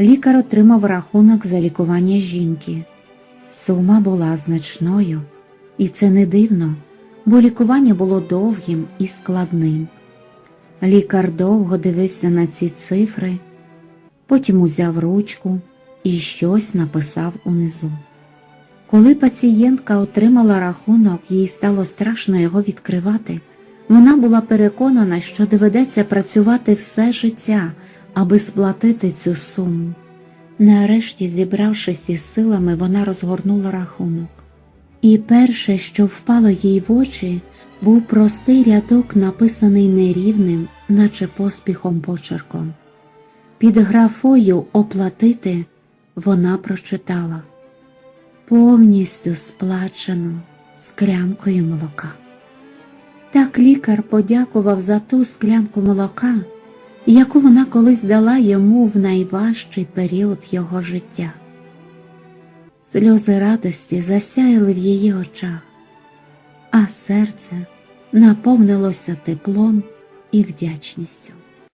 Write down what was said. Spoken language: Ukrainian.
лікар отримав рахунок за лікування жінки. Сума була значною, і це не дивно, бо лікування було довгим і складним. Лікар довго дивився на ці цифри, потім узяв ручку і щось написав унизу. Коли пацієнтка отримала рахунок, їй стало страшно його відкривати. Вона була переконана, що доведеться працювати все життя, аби сплатити цю суму. Нарешті, зібравшись із силами, вона розгорнула рахунок. І перше, що впало їй в очі, був простий рядок, написаний нерівним, наче поспіхом почерком. Під графою оплатити вона прочитала повністю сплачено склянкою молока. Так лікар подякував за ту склянку молока, яку вона колись дала йому в найважчий період його життя. Сльози радості засяяли в її очах, а серце наповнилося теплом і вдячністю.